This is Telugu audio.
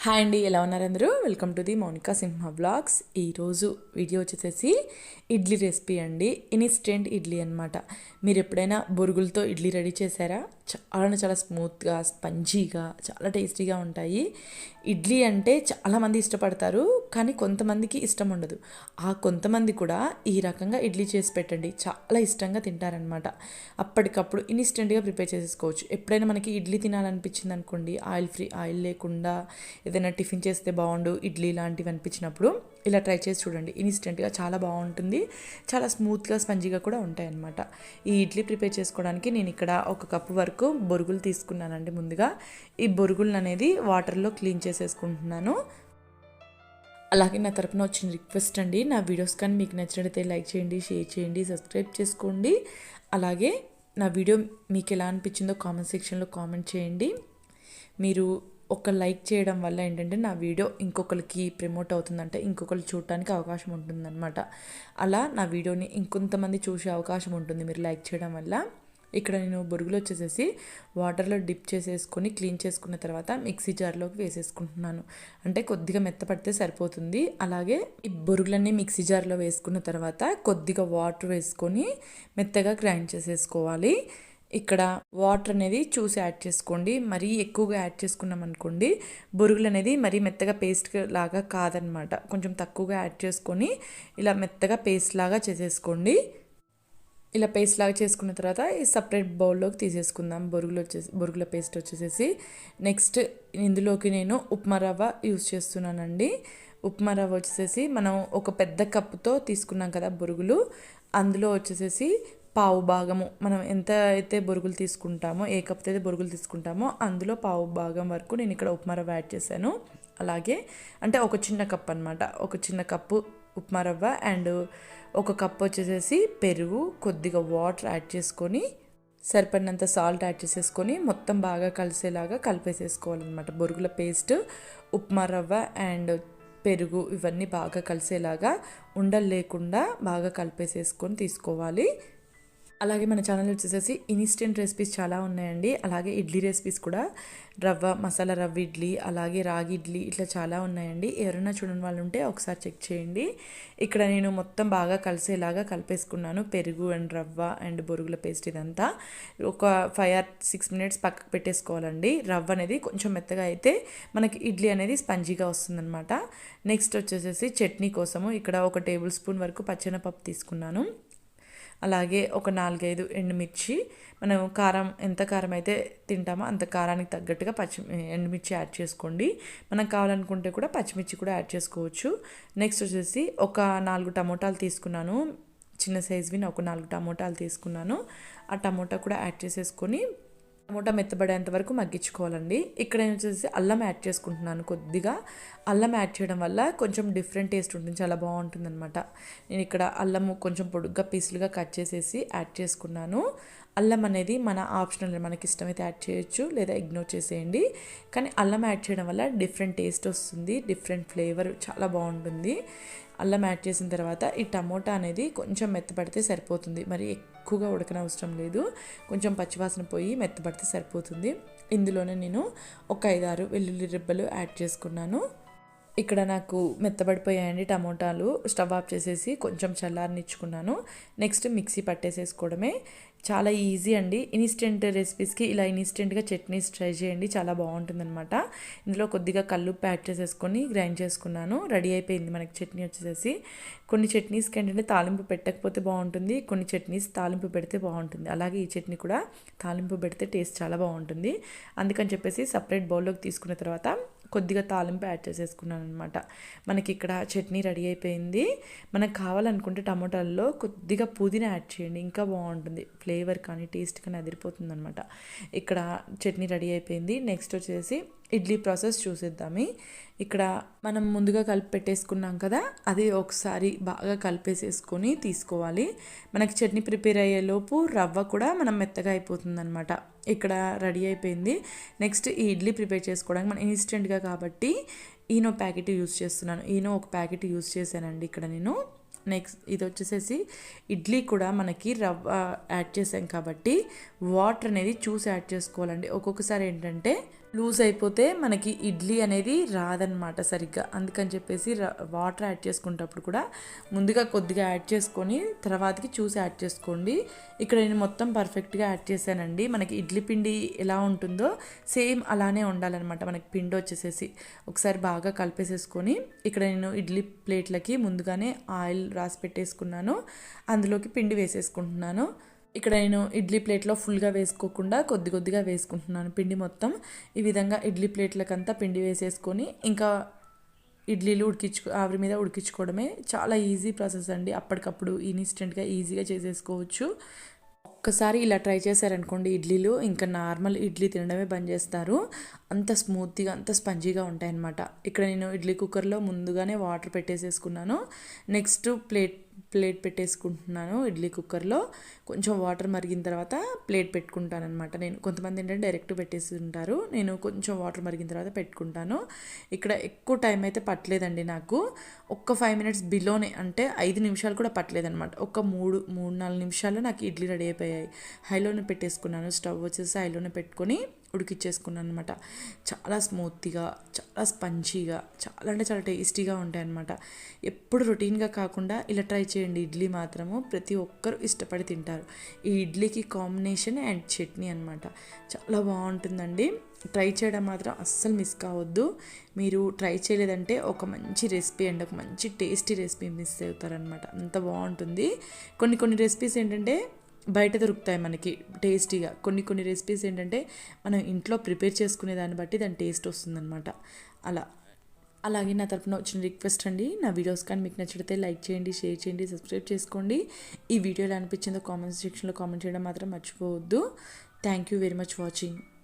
హాయ్ అండి ఎలా ఉన్నారు అందరూ? Welcome to the Mounika Simha blogs ఈరోజు వీడియో వచ్చేసేసి ఇడ్లీ రెసిపీ అండి. ఇన్స్టెంట్ ఇడ్లీ అనమాట మీరు ఎప్పుడైనా బొరుగులతో ఇడ్లీ రెడీ చేశారా? చాలా చాలా స్మూత్గా స్పంజీగా చాలా టేస్టీగా ఉంటాయి. ఇడ్లీ అంటే చాలామంది ఇష్టపడతారు. కానీ కొంతమందికి ఇష్టం ఉండదు. ఆ కొంతమంది కూడా ఈ రకంగా ఇడ్లీ చేసి పెట్టండి. చాలా ఇష్టంగా తింటారనమాట అప్పటికప్పుడు ఇన్స్టెంట్గా ప్రిపేర్ చేసేసుకోవచ్చు. ఎప్పుడైనా మనకి ఇడ్లీ తినాలనిపించింది అనుకోండి ఆయిల్ ఫ్రీ ఆయిల్ లేకుండా ఏదైనా టిఫిన్ చేస్తే బాగుండు ఇడ్లీ లాంటివి అనిపించినప్పుడు ఇలా ట్రై చేసి చూడండి. ఇన్స్టెంట్గా చాలా బాగుంటుంది. చాలా స్మూత్గా స్పంజీగా కూడా ఉంటాయి అన్నమాట ఈ ఇడ్లీ ప్రిపేర్ చేసుకోవడానికి నేను ఇక్కడ ఒక కప్పు వరకు బొరుగులు తీసుకున్నానండి ముందుగా. ఈ బొరుగులు అనేది వాటర్లో క్లీన్ చేసేసుకుంటున్నాను. అలాగే నా తరపున వచ్చిన రిక్వెస్ట్ అండి. నా వీడియోస్ కానీ మీకు నచ్చినట్లయితే లైక్ చేయండి షేర్ చేయండి సబ్స్క్రైబ్ చేసుకోండి. అలాగే నా వీడియో మీకు ఎలా అనిపించిందో కామెంట్ సెక్షన్లో కామెంట్ చేయండి. మీరు ఒక లైక్ చేయడం వల్ల ఏంటంటే నా వీడియో ఇంకొకరికి ప్రమోట్ అవుతుందంటే ఇంకొకరు చూడటానికి అవకాశం ఉంటుందన్నమాట. అలా నా వీడియోని ఇంకొంతమంది చూసే అవకాశం ఉంటుంది మీరు లైక్ చేయడం వల్ల. ఇక్కడ నేను బొరుగులు వచ్చేసేసి వాటర్లో డిప్ చేసేసుకొని క్లీన్ చేసుకున్న తర్వాత మిక్సీ జార్లోకి వేసేసుకుంటున్నాను. అంటే కొద్దిగా మెత్తపడితే సరిపోతుంది. అలాగే ఈ బొరుగులన్నీ మిక్సీ జార్లో వేసుకున్న తర్వాత కొద్దిగా వాటర్ వేసుకొని మెత్తగా గ్రైండ్ చేసేసుకోవాలి. ఇక్కడ వాటర్ అనేది చూసి యాడ్ చేసుకోండి. మరీ ఎక్కువగా యాడ్ చేసుకున్నాం అనుకోండి బొరుగులు అనేది మరీ మెత్తగా పేస్ట్ లాగా కాదనమాట. కొంచెం తక్కువగా యాడ్ చేసుకొని ఇలా మెత్తగా పేస్ట్ లాగా చేసేసుకోండి. ఇలా పేస్ట్ లాగా చేసుకున్న తర్వాత ఈ సపరేట్ బౌల్లోకి తీసేసుకుందాం. బొరుగులు వచ్చేసి బొరుగుల పేస్ట్ వచ్చేసేసి. నెక్స్ట్ ఇందులోకి నేను ఉప్మా రవ్వ యూస్ చేస్తున్నానండి. ఉప్మా రవ్వ వచ్చేసేసి మనం ఒక పెద్ద కప్పుతో తీసుకున్నాం కదా బొరుగులు. అందులో వచ్చేసేసి పావు భాగము మనం ఎంత అయితే బొరుగులు తీసుకుంటామో ఏ కప్తో అయితే బొరుగులు తీసుకుంటామో అందులో పావు భాగం వరకు నేను ఇక్కడ ఉప్మా రవ్వ యాడ్ చేశాను. అలాగే అంటే ఒక చిన్న కప్ అనమాట ఒక చిన్న కప్పు ఉప్మా రవ్వ అండ్ ఒక కప్ వచ్చేసేసి పెరుగు కొద్దిగా వాటర్ యాడ్ చేసుకొని సరిపడినంత సాల్ట్ యాడ్ చేసేసుకొని మొత్తం బాగా కలిసేలాగా కలిపేసేసుకోవాలన్నమాట. బొరుగుల పేస్ట్ ఉప్మా రవ్వ అండ్ పెరుగు ఇవన్నీ బాగా కలిసేలాగా ఉండలు లేకుండా బాగా కలిపేసేసుకొని తీసుకోవాలి. అలాగే మన ఛానల్ వచ్చేసేసి ఇన్స్టెంట్ రెసిపీస్ చాలా ఉన్నాయండి. అలాగే ఇడ్లీ రెసిపీస్ కూడా. రవ్వ మసాలా రవ్వ ఇడ్లీ అలాగే రాగి ఇడ్లీ ఇట్లా చాలా ఉన్నాయండి. ఎవరైనా చూడని వాళ్ళు ఉంటే ఒకసారి చెక్ చేయండి. ఇక్కడ నేను మొత్తం బాగా కలిసేలాగా కలిపేసుకున్నాను. పెరుగు అండ్ రవ్వ అండ్ బొరుగుల పేస్ట్ ఇదంతా. ఒక ఫైవ్ ఆర్ సిక్స్ మినిట్స్ పక్కకు పెట్టేసుకోవాలండి. రవ్వ అనేది కొంచెం మెత్తగా అయితే మనకి ఇడ్లీ అనేది స్పంజీగా వస్తుందన్నమాట. నెక్స్ట్ వచ్చేసేసి చట్నీ కోసము ఇక్కడ ఒక టేబుల్ స్పూన్ వరకు పచ్చెనపప్పు తీసుకున్నాను. అలాగే ఒక నాలుగైదు ఎండుమిర్చి. మనం కారం ఎంత కారం అయితే తింటామో అంత కారానికి తగ్గట్టుగా పచ్చి ఎండుమిర్చి యాడ్ చేసుకోండి. మనం కావాలనుకుంటే కూడా పచ్చిమిర్చి కూడా యాడ్ చేసుకోవచ్చు. నెక్స్ట్ వచ్చేసి ఒక నాలుగు టమోటాలు తీసుకున్నాను. చిన్న సైజువి ఒక నాలుగు టమోటాలు తీసుకున్నాను. ఆ టమోటా కూడా యాడ్ చేసేసుకొని టమోటా మెత్తబడేంత వరకు మగ్గించుకోవాలండి. ఇక్కడ నేను వచ్చేసి అల్లం యాడ్ చేసుకుంటున్నాను కొద్దిగా. అల్లం యాడ్ చేయడం వల్ల కొంచెం డిఫరెంట్ టేస్ట్ ఉంటుంది చాలా బాగుంటుంది అనమాట నేను ఇక్కడ అల్లము కొంచెం పొడుగ్గా పీసులుగా కట్ చేసేసి యాడ్ చేసుకున్నాను. అల్లం అనేది మన ఆప్షనల్ మనకి ఇష్టమైతే యాడ్ చేయొచ్చు లేదా ఇగ్నోర్ చేసేయండి. కానీ అల్లం యాడ్ చేయడం వల్ల డిఫరెంట్ టేస్ట్ వస్తుంది డిఫరెంట్ ఫ్లేవర్ చాలా బాగుంటుంది. అల్లం యాడ్ చేసిన తర్వాత ఈ టమోటా అనేది కొంచెం మెత్తపడితే సరిపోతుంది. మరి ఎక్కువగా ఉడకనవసరం లేదు. కొంచెం పచ్చివాసన పోయి మెత్తపడితే సరిపోతుంది. ఇందులోనే నేను ఒక ఐదారు వెల్లుల్లి రిబ్బలు యాడ్ చేసుకున్నాను. ఇక్కడ నాకు మెత్తబడిపోయాయండి టమోటాలు. స్టవ్ ఆఫ్ చేసేసి కొంచెం చల్లారనిచ్చుకున్నాను. Next mixie పట్టేసేసుకోవడమే. చాలా ఈజీ అండి. ఇన్స్టెంట్ రెసిపీస్కి ఇలా ఇన్స్టెంట్గా చట్నీస్ ట్రై చేయండి. చాలా బాగుంటుందన్నమాట. ఇందులో కొద్దిగా కళ్ళు ప్యాక్ చేసేసుకొని గ్రైండ్ చేసుకున్నాను. రెడీ అయిపోయింది మనకి చట్నీ వచ్చేసేసి. కొన్ని చట్నీస్కి ఏంటంటే తాలింపు పెట్టకపోతే బాగుంటుంది. కొన్ని చట్నీస్ తాలింపు పెడితే బాగుంటుంది. అలాగే ఈ చట్నీ కూడా తాలింపు పెడితే టేస్ట్ చాలా బాగుంటుంది. అందుకని చెప్పేసి సపరేట్ బౌల్లోకి తీసుకున్న తర్వాత కొద్దిగా తాలింపు యాడ్ చేసేసుకున్నాను అనమాట మనకి ఇక్కడ చట్నీ రెడీ అయిపోయింది. మనకు కావాలనుకుంటే టమాటాల్లో కొద్దిగా పుదీనా యాడ్ చేయండి ఇంకా బాగుంటుంది. ఫ్లేవర్ కానీ టేస్ట్ కానీ అదిరిపోతుంది అనమాట ఇక్కడ చట్నీ రెడీ అయిపోయింది. నెక్స్ట్ వచ్చేసి ఇడ్లీ ప్రాసెస్ చూసేద్దామి. ఇక్కడ మనం ముందుగా కలిపి పెట్టేసుకున్నాం కదా అది ఒకసారి బాగా కలిపేసేసుకొని తీసుకోవాలి. మనకి చట్నీ ప్రిపేర్ అయ్యేలోపు రవ్వ కూడా మనం మెత్తగా అయిపోతుంది అనమాట ఇక్కడ రెడీ అయిపోయింది. నెక్స్ట్ ఈ ఇడ్లీ ప్రిపేర్ చేసుకోవడానికి మనం ఇన్స్టెంట్గా కాబట్టి ఈనో ప్యాకెట్ యూస్ చేస్తున్నాను. ఈనో ఒక ప్యాకెట్ యూస్ చేశానండి ఇక్కడ నేను. నెక్స్ట్ ఇది వచ్చేసేసి ఇడ్లీ కూడా మనకి రవ్వ యాడ్ చేసాం కాబట్టి వాటర్ అనేది చూసి యాడ్ చేసుకోవాలండి. ఒక్కొక్కసారి ఏంటంటే లూజ్ అయిపోతే మనకి ఇడ్లీ అనేది రాదనమాట సరిగ్గా. అందుకని చెప్పేసి వాటర్ యాడ్ చేసుకునేటప్పుడు కూడా ముందుగా కొద్దిగా యాడ్ చేసుకొని తర్వాతకి చూసి యాడ్ చేసుకోండి. ఇక్కడ నేను మొత్తం పర్ఫెక్ట్గా యాడ్ చేశానండి. మనకి ఇడ్లీ పిండి ఎలా ఉంటుందో సేమ్ అలానే ఉండాలన్నమాట. మనకి పిండి వచ్చేసేసి ఒకసారి బాగా కలిపేసేసుకొని ఇక్కడ నేను ఇడ్లీ ప్లేట్లకి ముందుగానే ఆయిల్ రాసి పెట్టేసుకున్నాను. అందులోకి పిండి వేసేసుకుంటున్నాను. ఇక్కడ నేను ఇడ్లీ ప్లేట్లో ఫుల్గా వేసుకోకుండా కొద్ది కొద్దిగా వేసుకుంటున్నాను పిండి మొత్తం. ఈ విధంగా ఇడ్లీ ప్లేట్లకంతా పిండి వేసేసుకొని ఇంకా ఇడ్లీలు ఉడికించుకో ఆవిరి మీద ఉడికించుకోవడమే చాలా ఈజీ ప్రాసెస్ అండి. అప్పటికప్పుడు ఇన్స్టెంట్గా ఈజీగా చేసేసుకోవచ్చు. ఒక్కసారి ఇలా ట్రై చేశారనుకోండి ఇడ్లీలు ఇంకా నార్మల్ ఇడ్లీ తినడమే బంద్ చేస్తారు. అంత స్మూత్గా అంత స్పంజీగా ఉంటాయన్నమాట. ఇక్కడ నేను ఇడ్లీ కుక్కర్లో ముందుగానే వాటర్ పెట్టేసేసుకున్నాను. నెక్స్ట్ ప్లేట్ ప్లేట్ పెట్టేసుకుంటున్నాను ఇడ్లీ కుక్కర్లో. కొంచెం వాటర్ మరిగిన తర్వాత ప్లేట్ పెట్టుకుంటాను అనమాట నేను కొంతమంది ఏంటంటే డైరెక్ట్ పెట్టేసి ఉంటారు. నేను కొంచెం వాటర్ మరిగిన తర్వాత పెట్టుకుంటాను. ఇక్కడ ఎక్కువ టైం అయితే పట్టలేదండి నాకు. ఒక్క ఫైవ్ మినిట్స్ బిలోనే అంటే ఐదు నిమిషాలు కూడా పట్టలేదనమాట ఒక మూడు మూడు నాలుగు నిమిషాల్లో నాకు ఇడ్లీ రెడీ అయిపోయాయి. హైలోనే పెట్టేసుకున్నాను. స్టవ్ వచ్చేసి హైలోనే పెట్టుకొని ఉడికిచ్చేసుకున్నాను అనమాట చాలా స్మూత్గా చాలా స్పంచీగా చాలా అంటే చాలా టేస్టీగా ఉంటాయన్నమాట. ఎప్పుడు రొటీన్గా కాకుండా ఇలా ట్రై చేయండి. ఇడ్లీ మాత్రము ప్రతి ఒక్కరు ఇష్టపడి తింటారు. ఈ ఇడ్లీకి కాంబినేషన్ అండ్ చట్నీ అనమాట చాలా బాగుంటుందండి. ట్రై చేయడం మాత్రం అస్సలు మిస్ కావద్దు. మీరు ట్రై చేయలేదంటే ఒక మంచి రెసిపీ అండ్ ఒక మంచి టేస్టీ రెసిపీ మిస్ అవుతారనమాట అంత బాగుంటుంది. కొన్ని కొన్ని రెసిపీస్ ఏంటంటే బయట దొరుకుతాయి మనకి టేస్టీగా. కొన్ని కొన్ని రెసిపీస్ ఏంటంటే మనం ఇంట్లో ప్రిపేర్ చేసుకునే దాన్ని బట్టి దాని టేస్ట్ వస్తుందన్నమాట. అలా. అలాగే నా తరఫున వచ్చిన రిక్వెస్ట్ అండి నా వీడియోస్ కానీ మీకు నచ్చితే లైక్ చేయండి షేర్ చేయండి సబ్స్క్రైబ్ చేసుకోండి. ఈ వీడియోలో అనిపించిందో కామెంట్ సెక్షన్లో కామెంట్ చేయడం మాత్రం మర్చిపోవద్దు. Thank you very much watching.